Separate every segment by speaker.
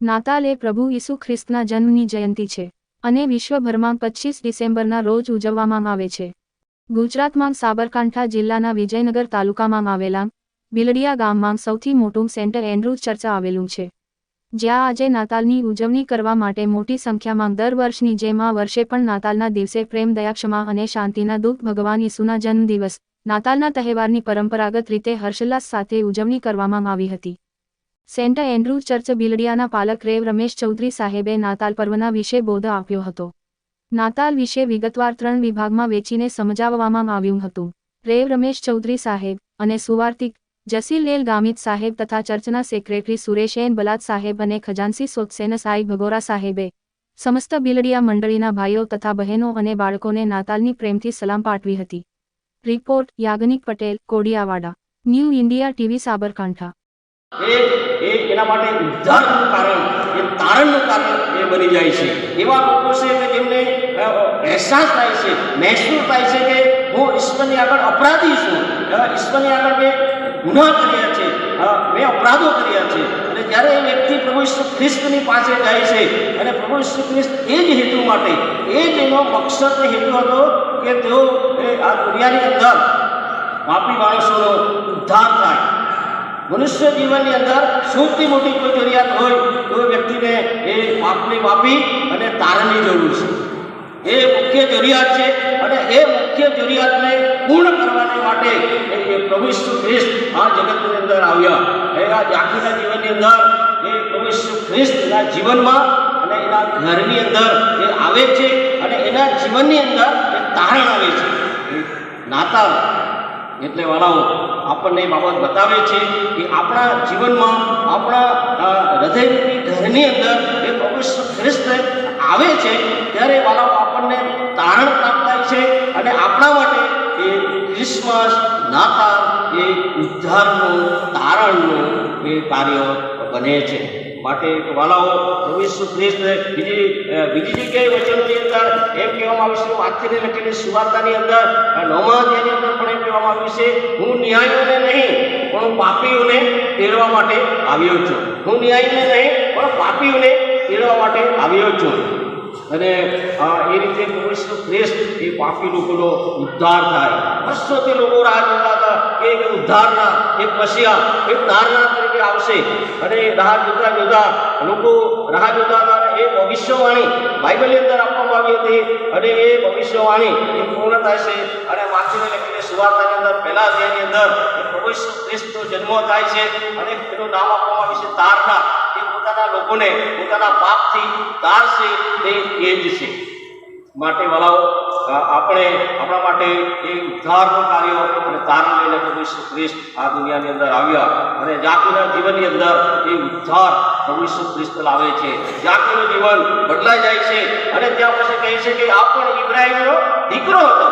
Speaker 1: નાતાલ એ પ્રભુ ઈસુ ખ્રિસ્તના જન્મની જયંતિ છે અને વિશ્વભરમાં પચીસ ડિસેમ્બરના રોજ ઉજવવામાં આવે છે. ગુજરાતમાં સાબરકાંઠા જિલ્લાના વિજયનગર તાલુકામાં આવેલા બિલડિયા ગામમાં સૌથી મોટું સેન્ટર એન્ડ્રુઝ ચર્ચ આવેલું છે. જ્યાં આજે નાતાલની ઉજવણી કરવા માટે મોટી સંખ્યામાં દર વર્ષની જેમ આ વર્ષે પણ નાતાલના દિવસે પ્રેમ દયા ક્ષમા અને શાંતિના દૂત ભગવાન ઈસુના જન્મદિવસ, નાતાલના તહેવારની પરંપરાગત રીતે હર્ષોલ્લાસ સાથે ઉજવણી કરવામાં આવી હતી. સેન્ટ એન્ડ્રુઝ ચર્ચ બિલડિયાના પાલક રેવ રમેશ ચૌધરી સાહેબે નાતાલ પર્વના વિશે બોધ આપ્યો હતો. નાતાલ વિશે વિગતવાર ત્રણ વિભાગમાં વેચીને સમજાવવામાં આવ્યું હતું. રેવ રમેશ ચૌધરી સાહેબ અને સુવાર્તિક જસીલેલ ગામિત સાહેબ તથા ચર્ચના સેક્રેટરી સુરેશ એન બલાદ સાહેબ અને ખજાનસી સોત્સેન સાઈ ભગોરા સાહેબે સમસ્ત બિલડિયા મંડળીના ભાઈઓ તથા બહેનો અને બાળકોને નાતાલની પ્રેમથી સલામ પાઠવી હતી. Report Yagnik Patel, Kodiyavada, New India TV Sabarkantha.
Speaker 2: એ એના માટે ઉદ્ધારનું કારણ, એ તારણનું કારણ એ બની જાય છે. એવા લોકો છે કે જેમને અહેસાસ થાય છે મહેસૂસ થાય છે કે હું ઈશ્વરની આગળ અપરાધી છું. ઈશ્વરની આગળ મેં ગુના કર્યા છે. મેં અપરાધો કર્યા છે. અને જ્યારે એ વ્યક્તિ પ્રભુ ઈસુ ખ્રિસ્તની પાસે જાય છે. અને પ્રભુ ઈસુ ખ્રિસ્ત એ જ હેતુ માટે, એ જ એનો મકસદ હેતુ હતો કે તેઓ આ દુનિયાની અંદર પાપી માણસોનો ઉદ્ધાર મનુષ્ય જીવનની અંદર સૌથી મોટી કોઈ જરૂરિયાત હોય તો વ્યક્તિને એ પાપને માપી અને તારણની જરૂર છે. એ મુખ્ય જરૂરિયાત છે અને એ મુખ્ય જરૂરિયાતને પૂર્ણ કરવાને માટે એ પ્રભુ ઈસુ ખ્રિસ્ત આ જગતની અંદર આવ્યા. એ આ આખીના જીવનની અંદર એ પ્રભુ ઈસુ ખ્રિસ્તના જીવનમાં અને એના ઘરની અંદર એ આવે છે અને એના જીવનની અંદર એ તારણ આવે છે. નાતાલ એટલે વાળાઓ, આપણને એ બાબત બતાવે છે કે આપણા જીવનમાં, આપણા હૃદયની ઘરની અંદર એ પવિત્ર ખ્રિસ્ત આવે છે, ત્યારે વાળાઓ આપણને તારણ પ્રાપ્ત થાય છે અને આપણા માટે એ ક્રિસમસ, નાતાલ એ ઉદ્ધારનું, તારણનું એ કાર્ય બને છે. માટે વાલાઓ પ્રવેશ ખ્રિસ્ત બીજી બીજી જગ્યાએ વચનની અંદર એમ કહેવામાં આવ્યું છે, વાક્યને લખેલી સુવાર્તાની અંદર નવમા અધ્યાયની અંદર પણ એમ કહેવામાં આવ્યું છે, હું ન્યાયીઓને નહીં, પણ હું પાપીઓને તેડવા માટે આવ્યો છું. હું ન્યાયીને નહીં, પણ પાપીઓને તેડવા માટે આવ્યો છું. અને એ રીતે પ્રભુ શ્રેષ્ઠ એ પાપી લોકોનો ઉદ્ધાર થાય. વર્ષોથી લોકો રાહ જોતા હતા એક ઉદ્ધારના, એક મસીહા, એક તારના તરીકે આવશે. અને રાહ જોતા જોતા લોકો રાહ જોતા હતા એ ભવિષ્યવાણી બાઇબલની અંદર આપવામાં આવી હતી. અને એ ભવિષ્યવાણી એ પૂર્ણ થાય છે અને વાંચીને લખીને સુવાર્તાની અંદર, પહેલા અધ્યાયની અંદર પ્રભુ શ્રેષ્ઠનો જન્મ થાય છે. અને એનું નામ આપવામાં આવ્યું છે તારના. લોકોને પોતાના પાપથી તારશે તે એ જ છે માટે વાલાઓ આપણે આપણા માટે એ ઉદ્ધારનું કાર્ય અને તારણ લઈને પ્રભુ ઈસુ ખ્રિસ્ત આ દુનિયાની અંદર આવ્યા અને જાતિના જીવનની અંદર એ ઉદ્ધાર પ્રભુ ઈસુ ખ્રિસ્ત લાવે છે. જાતિનું જીવન બદલાઈ જાય છે અને ત્યાં પછી કહે છે કે આ પણ ઇબ્રાહિમનો દીકરો હતો.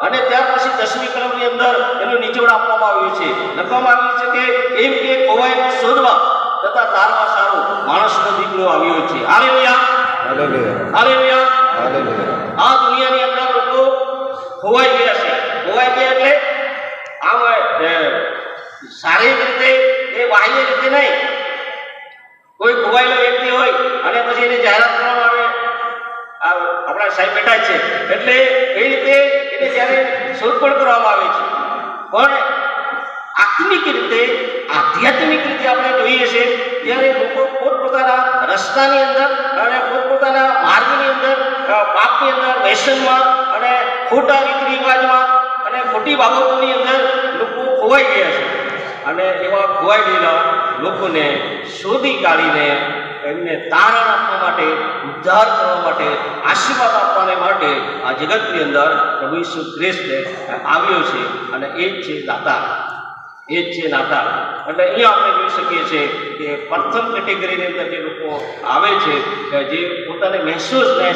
Speaker 2: અને ત્યાર પછી દસમી કલમની અંદર એનું નીચોડ આપવામાં આવ્યું છે. લખવામાં આવ્યું છે કે એમ કે ખોવાઈને શોધવા તથા તારવા સારો માણસનો દીકરો આવ્યો છે. હાલેલુયા.
Speaker 3: હાલેલુયા.
Speaker 2: હાલેલુયા.
Speaker 3: હાલેલુયા.
Speaker 2: આ દુનિયાની અંદર લોકો ખોવાઈ ગયા છે. ખોવાઈ ગયા એટલે આમ શારીરિક રીતે એ બાહ્ય રીતે નહીં. કોઈ ખોવાયેલો વ્યક્તિ હોય અને પછી એને જાહેરાત કરવામાં આવે. આ આપણા સાહેબ બેઠા છે. એટલે એ રીતે એને જ્યારે શોધખોળ કરવામાં આવે છે. પણ આત્મિક રીતે, આધ્યાત્મિક રીતે આપણે જોઈએ છે, ત્યારે લોકો પોતપોતાના રસ્તાની અંદર અને પોતપોતાના માર્ગની અંદર પાપની અંદર વ્યસનમાં અને ખોટા રીત રિવાજમાં અને ખોટી બાબતોની અંદર લોકો ખોવાઈ ગયા છે. અને એવા ખોવાઈ ગયેલા લોકોને શોધી કાઢીને એમને તારણ આપવા માટે, ઉદ્ધાર કરવા માટે, આશીર્વાદ આપવાને માટે આ જગતની અંદર પ્રભુ ઈસુ ખ્રિસ્ત આવ્યો છે અને એ જ છે દાતા એ જ છે નાતા એટલે અહીંયા આપણે જોઈ શકીએ છીએ કે પ્રથમ કેટેગરીની અંદર જે લોકો આવે છે, જે પોતાને મહેસૂસ